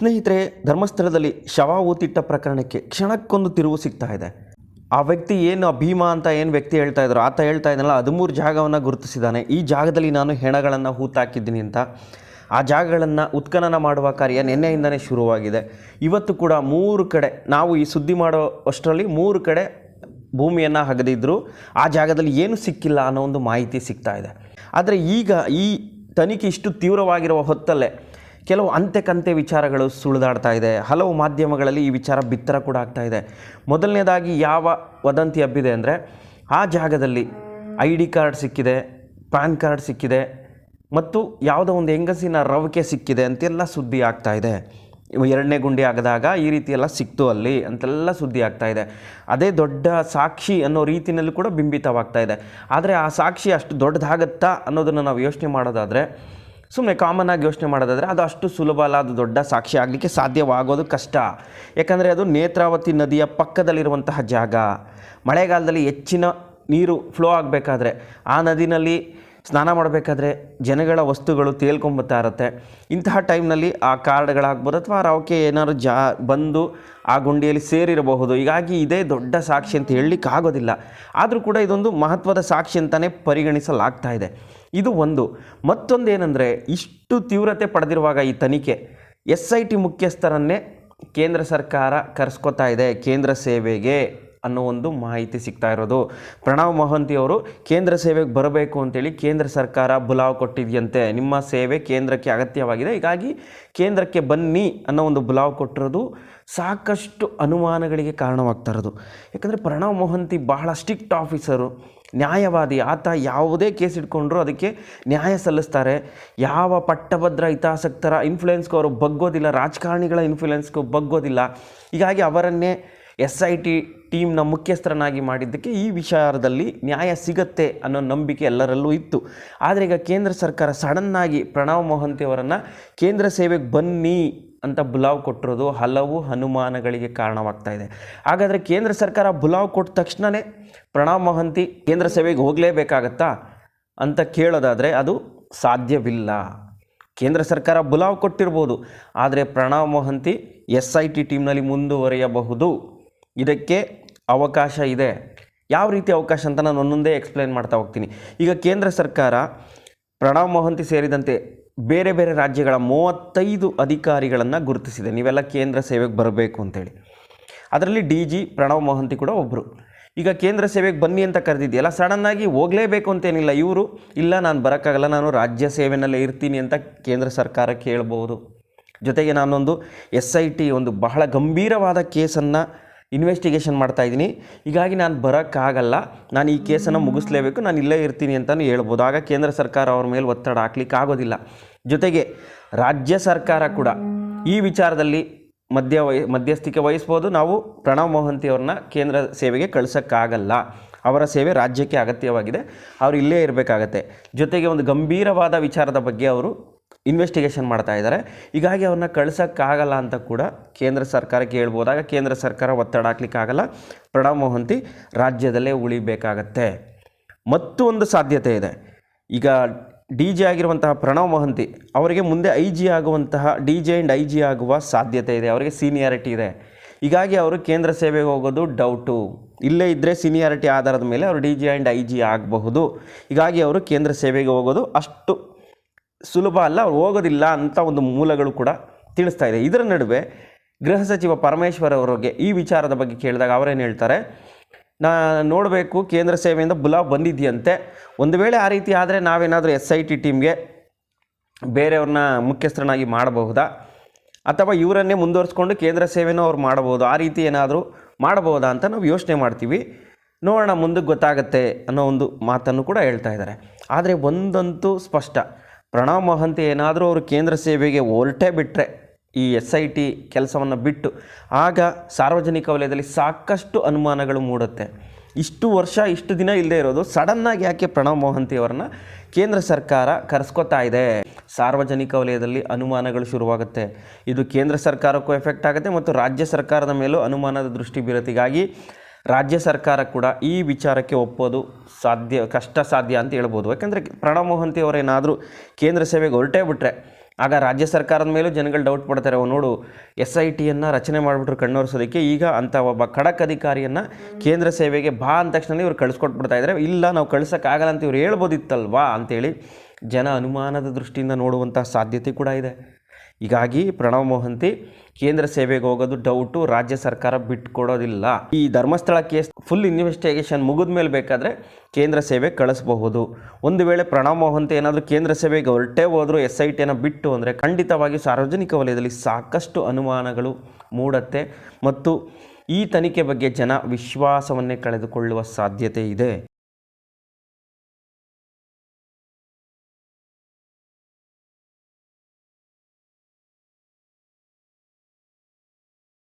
ಸ್ನೇಹಿತರೆ, ಧರ್ಮಸ್ಥಳದಲ್ಲಿ ಶವ ಊತಿಟ್ಟ ಪ್ರಕರಣಕ್ಕೆ ಕ್ಷಣಕ್ಕೊಂದು ತಿರುವು ಸಿಗ್ತಾ ಇದೆ. ಆ ವ್ಯಕ್ತಿ ಏನು ಭೀಮ ಅಂತ ಏನು ವ್ಯಕ್ತಿ ಹೇಳ್ತಾ ಇದ್ರು, ಆತ ಹೇಳ್ತಾ ಇದ್ದಾನಲ್ಲ ಹದಿಮೂರು ಜಾಗವನ್ನು ಗುರುತಿಸಿದ್ದಾನೆ. ಈ ಜಾಗದಲ್ಲಿ ನಾನು ಹೆಣಗಳನ್ನು ಹೂತಾಕಿದ್ದೀನಿ ಅಂತ. ಆ ಜಾಗಗಳನ್ನು ಉತ್ಖನನ ಮಾಡುವ ಕಾರ್ಯ ನಿನ್ನೆಯಿಂದನೇ ಶುರುವಾಗಿದೆ. ಇವತ್ತು ಕೂಡ ಮೂರು ಕಡೆ, ನಾವು ಈ ಸುದ್ದಿ ಮಾಡೋ ಅಷ್ಟರಲ್ಲಿ ಮೂರು ಕಡೆ ಭೂಮಿಯನ್ನು ಹಗದಿದ್ರು. ಆ ಜಾಗದಲ್ಲಿ ಏನು ಸಿಕ್ಕಿಲ್ಲ ಅನ್ನೋ ಒಂದು ಮಾಹಿತಿ ಸಿಗ್ತಾ ಇದೆ. ಆದರೆ ಈಗ ಈ ತನಿಖೆ ಇಷ್ಟು ತೀವ್ರವಾಗಿರುವ ಹೊತ್ತಲ್ಲೇ ಕೆಲವು ಅಂತೆ ಕಂತೆ ವಿಚಾರಗಳು ಸುಳಿದಾಡ್ತಾ ಇದೆ. ಹಲವು ಮಾಧ್ಯಮಗಳಲ್ಲಿ ಈ ವಿಚಾರ ಬಿತ್ತರ ಕೂಡ ಆಗ್ತಾ ಇದೆ. ಮೊದಲನೇದಾಗಿ ಯಾವ ವದಂತಿ ಹಬ್ಬಿದೆ ಅಂದರೆ, ಆ ಜಾಗದಲ್ಲಿ ಐ ಡಿ ಕಾರ್ಡ್ ಸಿಕ್ಕಿದೆ, ಪ್ಯಾನ್ ಕಾರ್ಡ್ ಸಿಕ್ಕಿದೆ ಮತ್ತು ಯಾವುದೋ ಒಂದು ಹೆಂಗಸಿನ ರವಿಕೆ ಸಿಕ್ಕಿದೆ ಅಂತೆಲ್ಲ ಸುದ್ದಿ ಆಗ್ತಾ ಇದೆ. ಎರಡನೇ ಗುಂಡಿ ಆಗದಾಗ ಈ ರೀತಿ ಎಲ್ಲ ಸಿಕ್ತು ಅಲ್ಲಿ ಅಂತೆಲ್ಲ ಸುದ್ದಿ ಆಗ್ತಾ ಇದೆ. ಅದೇ ದೊಡ್ಡ ಸಾಕ್ಷಿ ಅನ್ನೋ ರೀತಿಯಲ್ಲೂ ಕೂಡ ಬಿಂಬಿತವಾಗ್ತಾ ಇದೆ. ಆದರೆ ಆ ಸಾಕ್ಷಿ ಅಷ್ಟು ದೊಡ್ಡದಾಗತ್ತಾ ಅನ್ನೋದನ್ನು ನಾವು ಯೋಚನೆ ಮಾಡೋದಾದರೆ ಸುಮ್ಮನೆ ಆಗಿ ಯೋಚನೆ ಮಾಡೋದಾದರೆ ಅದು ಅಷ್ಟು ಸುಲಭ ಅಲ್ಲ, ಅದು ದೊಡ್ಡ ಸಾಕ್ಷಿ ಆಗಲಿಕ್ಕೆ ಸಾಧ್ಯವಾಗೋದು ಕಷ್ಟ. ಯಾಕಂದರೆ ಅದು ನೇತ್ರಾವತಿ ನದಿಯ ಪಕ್ಕದಲ್ಲಿರುವಂತಹ ಜಾಗ. ಮಳೆಗಾಲದಲ್ಲಿ ಹೆಚ್ಚಿನ ನೀರು ಫ್ಲೋ ಆಗಬೇಕಾದ್ರೆ ಆ ನದಿನಲ್ಲಿ ಸ್ನಾನ ಮಾಡಬೇಕಾದ್ರೆ ಜನಗಳ ವಸ್ತುಗಳು ತೇಲ್ಕೊಂಬತ್ತಾ ಇರುತ್ತೆ. ಇಂತಹ ಟೈಮ್ನಲ್ಲಿ ಆ ಕಾರ್ಡ್ಗಳಾಗ್ಬೋದು ಅಥವಾ ರವಕೆ ಏನಾದ್ರು ಜಾ ಬಂದು ಆ ಗುಂಡಿಯಲ್ಲಿ ಸೇರಿರಬಹುದು. ಹೀಗಾಗಿ ಇದೇ ದೊಡ್ಡ ಸಾಕ್ಷಿ ಅಂತ ಹೇಳಲಿಕ್ಕೆ ಆಗೋದಿಲ್ಲ ಆದರೂ ಕೂಡ ಇದೊಂದು ಮಹತ್ವದ ಸಾಕ್ಷಿ ಅಂತಲೇ ಪರಿಗಣಿಸಲಾಗ್ತಾ ಇದೆ. ಇದು ಒಂದು. ಮತ್ತೊಂದೇನೆಂದರೆ ಇಷ್ಟು ತೀವ್ರತೆ ಪಡೆದಿರುವಾಗ ಈ ತನಿಖೆ. ಎಸ್ ಐ ಟಿ ಮುಖ್ಯಸ್ಥರನ್ನೇ ಕೇಂದ್ರ ಸರ್ಕಾರ ಕರೆಸ್ಕೊತಾ ಇದೆ ಕೇಂದ್ರ ಸೇವೆಗೆ. ಅನ್ನೋ ಒಂದು ಮಾಹಿತಿ ಸಿಗ್ತಾ ಇರೋದು. ಪ್ರಣವ್ ಮೊಹಂತಿ ಅವರು, ಕೇಂದ್ರ ಸೇವೆಗೆ ಬರಬೇಕು ಅಂತೇಳಿ ಕೇಂದ್ರ ಸರ್ಕಾರ ಬುಲಾವ್ ಕೊಟ್ಟಿದೆಯಂತೆ. ನಿಮ್ಮ ಸೇವೆ ಕೇಂದ್ರಕ್ಕೆ ಅಗತ್ಯವಾಗಿದೆ. ಹೀಗಾಗಿ ಕೇಂದ್ರಕ್ಕೆ ಬನ್ನಿ ಅನ್ನೋ ಒಂದು ಬುಲಾವ್ ಕೊಟ್ಟಿರೋದು ಸಾಕಷ್ಟು ಅನುಮಾನಗಳಿಗೆ ಕಾರಣವಾಗ್ತಾ ಇರೋದು. ಯಾಕಂದರೆ ಪ್ರಣವ್ ಮೊಹಂತಿ ಬಹಳ ಸ್ಟ್ರಿಕ್ಟ್ ಆಫೀಸರು. ನ್ಯಾಯವಾದಿ, ಆತ ಯಾವುದೇ ಕೇಸ್ ಇಟ್ಕೊಂಡ್ರು ಅದಕ್ಕೆ ನ್ಯಾಯ ಸಲ್ಲಿಸ್ತಾರೆ. ಯಾವ ಪಟ್ಟಭದ್ರ, ಹಿತಾಸಕ್ತರ ಇನ್ಫ್ಲುಯೆನ್ಸ್ಗೂ ಅವರು ಬಗ್ಗೋದಿಲ್ಲ. ರಾಜಕಾರಣಿಗಳ ಇನ್ಫ್ಲುಯೆನ್ಸ್ಗೂ ಬಗ್ಗೋದಿಲ್ಲ. ಹೀಗಾಗಿ ಅವರನ್ನೇ ಎಸ್ ಐ ಟಿ ಟೀಮ್ನ ಮುಖ್ಯಸ್ಥರನ್ನಾಗಿ ಮಾಡಿದ್ದಕ್ಕೆ ಈ ವಿಚಾರದಲ್ಲಿ ನ್ಯಾಯ ಸಿಗತ್ತೆ ಅನ್ನೋ ನಂಬಿಕೆ ಎಲ್ಲರಲ್ಲೂ ಇತ್ತು. ಆದರೆ ಈಗ ಕೇಂದ್ರ ಸರ್ಕಾರ ಸಡನ್ನಾಗಿ ಪ್ರಣವ್ ಮೊಹಂತಿ ಅವರನ್ನು ಕೇಂದ್ರ ಸೇವೆಗೆ ಬನ್ನಿ ಅಂತ ಬುಲಾವ್ ಕೊಟ್ಟಿರೋದು ಹಲವು ಅನುಮಾನಗಳಿಗೆ ಕಾರಣವಾಗ್ತಾ ಇದೆ. ಹಾಗಾದರೆ ಕೇಂದ್ರ ಸರ್ಕಾರ ಬುಲಾವ್ ಕೊಟ್ಟ ತಕ್ಷಣವೇ ಪ್ರಣವ್ ಮೊಹಂತಿ ಕೇಂದ್ರ ಸೇವೆಗೆ ಹೋಗಲೇಬೇಕಾಗತ್ತಾ ಅಂತ ಕೇಳೋದಾದರೆ ಅದು ಸಾಧ್ಯವಿಲ್ಲ. ಕೇಂದ್ರ ಸರ್ಕಾರ ಬುಲಾವ್ ಕೊಟ್ಟಿರ್ಬೋದು. ಆದರೆ Pranav Mohanty S I T ಟೀಮ್ನಲ್ಲಿ ಮುಂದುವರಿಯಬಹುದು. ಇದಕ್ಕೆ ಅವಕಾಶ ಇದೆ. ಯಾವ ರೀತಿ ಅವಕಾಶ ಅಂತ ನಾನು ಒಂದೊಂದೇ ಎಕ್ಸ್ಪ್ಲೇನ್ ಮಾಡ್ತಾ ಹೋಗ್ತೀನಿ. ಈಗ ಕೇಂದ್ರ ಸರ್ಕಾರ ಪ್ರಣವ್ ಮೊಹಂತಿ ಸೇರಿದಂತೆ ಬೇರೆ ಬೇರೆ ರಾಜ್ಯಗಳ ಮೂವತ್ತೈದು ಅಧಿಕಾರಿಗಳನ್ನು ಗುರುತಿಸಿದೆ. ನೀವೆಲ್ಲ ಕೇಂದ್ರ ಸೇವೆಗೆ ಬರಬೇಕು ಅಂತೇಳಿ. ಅದರಲ್ಲಿ ಡಿ ಜಿ, ಪ್ರಣವ್ ಮೊಹಂತಿ ಕೂಡ ಒಬ್ಬರು ಈಗ ಕೇಂದ್ರ ಸೇವೆಗೆ ಬನ್ನಿ ಅಂತ ಕರೆದಿದೆಯಲ್ಲ ಸಡನ್ನಾಗಿ ಹೋಗಲೇಬೇಕು ಅಂತೇನಿಲ್ಲ ಇವರು. ಇಲ್ಲ, ನಾನು ಬರೋಕ್ಕಾಗಲ್ಲ, ನಾನು ರಾಜ್ಯ ಸೇವೆನಲ್ಲೇ ಇರ್ತೀನಿ ಅಂತ ಕೇಂದ್ರ ಸರ್ಕಾರ ಕೇಳ್ಬೋದು ಜೊತೆಗೆ ನಾನೊಂದು ಎಸ್ ಐ ಟಿ, ಒಂದು ಬಹಳ ಗಂಭೀರವಾದ ಕೇಸನ್ನು ಇನ್ವೆಸ್ಟಿಗೇಷನ್ ಮಾಡ್ತಾ ಇದ್ದೀನಿ. ಹೀಗಾಗಿ ನಾನು ಬರೋಕ್ಕಾಗಲ್ಲ. ನಾನು ಈ ಕೇಸನ್ನು ಮುಗಿಸ್ಲೇಬೇಕು. ನಾನು ಇಲ್ಲೇ ಇರ್ತೀನಿ ಅಂತಲೂ ಹೇಳ್ಬೋದು. ಆಗ ಕೇಂದ್ರ ಸರ್ಕಾರ ಅವ್ರ ಮೇಲೆ ಒತ್ತಡ ಹಾಕ್ಲಿಕ್ಕೆ ಆಗೋದಿಲ್ಲ. ಜೊತೆಗೆ ರಾಜ್ಯ ಸರ್ಕಾರ ಕೂಡ ಈ ವಿಚಾರದಲ್ಲಿ ಮಧ್ಯ ಮಧ್ಯಸ್ಥಿಕೆ ವಹಿಸ್ಬೋದು. ನಾವು ಪ್ರಣವ್ ಮೋಹಂತಿ ಅವ್ರನ್ನ ಕೇಂದ್ರ ಸೇವೆಗೆ ಕಳಿಸೋಕ್ಕಾಗಲ್ಲ. ಅವರ ಸೇವೆ ರಾಜ್ಯಕ್ಕೆ ಅಗತ್ಯವಾಗಿದೆ. ಅವರು ಇಲ್ಲೇ ಇರಬೇಕಾಗತ್ತೆ. ಜೊತೆಗೆ ಒಂದು ಗಂಭೀರವಾದ ವಿಚಾರದ ಬಗ್ಗೆ ಅವರು ಇನ್ವೆಸ್ಟಿಗೇಷನ್ ಮಾಡ್ತಾ ಇದ್ದಾರೆ. ಹೀಗಾಗಿ ಅವ್ರನ್ನ ಕಳ್ಸೋಕ್ಕಾಗಲ್ಲ ಅಂತ ಕೂಡ ಕೇಂದ್ರ ಸರ್ಕಾರಕ್ಕೆ ಹೇಳ್ಬೋದಾಗ ಕೇಂದ್ರ ಸರ್ಕಾರ ಒತ್ತಡ ಹಾಕ್ಲಿಕ್ಕಾಗಲ್ಲ. ಪ್ರಣಬ್ ಮೊಹಂತಿ ರಾಜ್ಯದಲ್ಲೇ ಉಳಿಬೇಕಾಗತ್ತೆ. ಮತ್ತು ಒಂದು ಸಾಧ್ಯತೆ ಇದೆ. ಈಗ ಡಿ ಜಿ ಆಗಿರುವಂತಹ ಪ್ರಣವ್ ಮೊಹಂತಿ ಅವರಿಗೆ ಮುಂದೆ ಐ ಜಿ ಆಗುವಂತಹ, D G and I G ಆಗುವ ಸಾಧ್ಯತೆ ಇದೆ. ಅವರಿಗೆ ಸೀನಿಯಾರಿಟಿ ಇದೆ. ಹೀಗಾಗಿ ಅವರು ಕೇಂದ್ರ ಸೇವೆಗೆ ಹೋಗೋದು ಡೌಟು ಇಲ್ಲೇ ಇದ್ದರೆ ಸೀನಿಯಾರಿಟಿ ಆಧಾರದ ಮೇಲೆ ಅವರು D G and I G ಆಗಬಹುದು. ಹೀಗಾಗಿ ಅವರು ಕೇಂದ್ರ ಸೇವೆಗೆ ಹೋಗೋದು ಅಷ್ಟು ಸುಲಭ ಅಲ್ಲ ಹೋಗೋದಿಲ್ಲ ಅಂತ ಒಂದು ಮೂಲಗಳು ಕೂಡ ತಿಳಿಸ್ತಾ ಇದೆ. ಇದರ ನಡುವೆ ಗೃಹ ಸಚಿವ ಪರಮೇಶ್ವರ್ ಅವರಿಗೆ ಈ ವಿಚಾರದ ಬಗ್ಗೆ ಕೇಳಿದಾಗ ಅವರೇನು ಹೇಳ್ತಾರೆ, ನಾ ನೋಡಬೇಕು, ಕೇಂದ್ರ ಸೇವೆಯಿಂದ ಬುಲಾವ್ ಬಂದಿದೆಯಂತೆ. ಒಂದು ವೇಳೆ ಆ ರೀತಿ ಆದರೆ ನಾವೇನಾದರೂ ಎಸ್ ಐ ಟಿ ಟೀಮ್ಗೆ ಬೇರೆಯವ್ರನ್ನ ಮುಖ್ಯಸ್ಥರನ್ನಾಗಿ ಮಾಡಬಹುದಾ? ಅಥವಾ ಇವರನ್ನೇ ಮುಂದುವರಿಸ್ಕೊಂಡು ಕೇಂದ್ರ ಸೇವೆನೂ ಅವ್ರು ಮಾಡಬಹುದು. ಆ ರೀತಿ ಏನಾದರೂ ಮಾಡಬಹುದಾ ಅಂತ ನಾವು ಯೋಚನೆ ಮಾಡ್ತೀವಿ. ನೋಡೋಣ, ಮುಂದಕ್ಕೆ ಗೊತ್ತಾಗತ್ತೆ ಅನ್ನೋ ಒಂದು ಮಾತನ್ನು ಕೂಡ ಹೇಳ್ತಾ ಇದ್ದಾರೆ. ಆದರೆ ಒಂದಂತೂ ಸ್ಪಷ್ಟ. ಪ್ರಣವ್ ಮಹಂತಿ ಏನಾದರೂ ಅವರು ಕೇಂದ್ರ ಸೇವೆಗೆ ಹೊರಟೇ ಬಿಟ್ಟರೆ ಈ ಎಸ್ ಐ ಟಿ ಕೆಲಸವನ್ನು ಬಿಟ್ಟು, ಆಗ ಸಾರ್ವಜನಿಕ ವಲಯದಲ್ಲಿ ಸಾಕಷ್ಟು ಅನುಮಾನಗಳು ಮೂಡುತ್ತೆ. ಇಷ್ಟು ವರ್ಷ, ಇಷ್ಟು ದಿನ ಇಲ್ಲದೆ ಇರೋದು ಸಡನ್ನಾಗಿ ಯಾಕೆ ಪ್ರಣವ್ ಮೊಹಂತಿ ಅವರನ್ನ ಕೇಂದ್ರ ಸರ್ಕಾರ ಕರೆಸ್ಕೊತಾ ಇದೆ? ಸಾರ್ವಜನಿಕ ವಲಯದಲ್ಲಿ ಅನುಮಾನಗಳು ಶುರುವಾಗುತ್ತೆ. ಇದು ಕೇಂದ್ರ ಸರ್ಕಾರಕ್ಕೂ ಎಫೆಕ್ಟ್ ಆಗುತ್ತೆ ಮತ್ತು ರಾಜ್ಯ ಸರ್ಕಾರದ ಮೇಲೂ ಅನುಮಾನದ ದೃಷ್ಟಿ ಬೀರುತ್ತೆ ಹೀಗಾಗಿ ರಾಜ್ಯ ಸರ್ಕಾರ ಕೂಡ ಈ ವಿಚಾರಕ್ಕೆ ಒಪ್ಪೋದು ಸಾಧ್ಯ ಕಷ್ಟ ಸಾಧ್ಯ ಅಂತ ಹೇಳ್ಬೋದು. ಯಾಕಂದರೆ ಪ್ರಣವ್ ಮೋಹಂತಿ ಅವರೇನಾದರೂ ಕೇಂದ್ರ ಸೇವೆಗೆ ಹೊರಟೇ ಬಿಟ್ಟರೆ ಆಗ ರಾಜ್ಯ ಸರ್ಕಾರದ ಮೇಲೂ ಜನಗಳು ಡೌಟ್ ಪಡ್ತಾರೆ ಅವ್ರು ನೋಡು, ಎಸ್ ಐ ಟಿಯನ್ನು ರಚನೆ ಮಾಡಿಬಿಟ್ರು ಕಣ್ಣೊರೆಸೋದಕ್ಕೆ, ಈಗ ಅಂತ ಒಬ್ಬ ಖಡಕ್ ಅಧಿಕಾರಿಯನ್ನು ಕೇಂದ್ರ ಸೇವೆಗೆ ಬಾ ಅಂದ ತಕ್ಷಣ ಇವ್ರು ಕಳಿಸ್ಕೊಟ್ಬಿಡ್ತಾ ಇದ್ದಾರೆ ಇಲ್ಲ, ನಾವು ಕಳ್ಸೋಕ್ಕಾಗಲ್ಲ ಅಂತ ಇವ್ರು ಹೇಳ್ಬೋದಿತ್ತಲ್ವಾ ಅಂತೇಳಿ ಜನ ಅನುಮಾನದ ದೃಷ್ಟಿಯಿಂದ ನೋಡುವಂಥ ಸಾಧ್ಯತೆ ಕೂಡ ಇದೆ. ಹೀಗಾಗಿ ಪ್ರಣವ್ ಮೊಹಂತಿ ಕೇಂದ್ರ ಸೇವೆಗೆ ಹೋಗೋದು ಡೌಟು ರಾಜ್ಯ ಸರ್ಕಾರ ಬಿಟ್ಕೊಡೋದಿಲ್ಲ. ಈ ಧರ್ಮಸ್ಥಳ ಕೇಸ್ ಫುಲ್ ಇನ್ವೆಸ್ಟಿಗೇಷನ್ ಮುಗಿದ ಮೇಲೆ ಬೇಕಾದರೆ ಕೇಂದ್ರ ಸೇವೆ ಕಳಿಸಬಹುದು. ಒಂದು ವೇಳೆ ಪ್ರಣವ್ ಮೊಹಂತಿ ಏನಾದರೂ ಕೇಂದ್ರ ಸೇವೆಗೆ ಹೊರಟೇ ಹೋದರೂ ಎಸ್ ಐ ಟಿಯನ್ನು ಬಿಟ್ಟು ಅಂದರೆ ಖಂಡಿತವಾಗಿ ಸಾರ್ವಜನಿಕ ವಲಯದಲ್ಲಿ ಸಾಕಷ್ಟು ಅನುಮಾನಗಳು ಮೂಡತ್ತೆ. ಮತ್ತು ಈ ತನಿಖೆ ಬಗ್ಗೆ ಜನ ವಿಶ್ವಾಸವನ್ನೇ ಕಳೆದುಕೊಳ್ಳುವ ಸಾಧ್ಯತೆ ಇದೆ.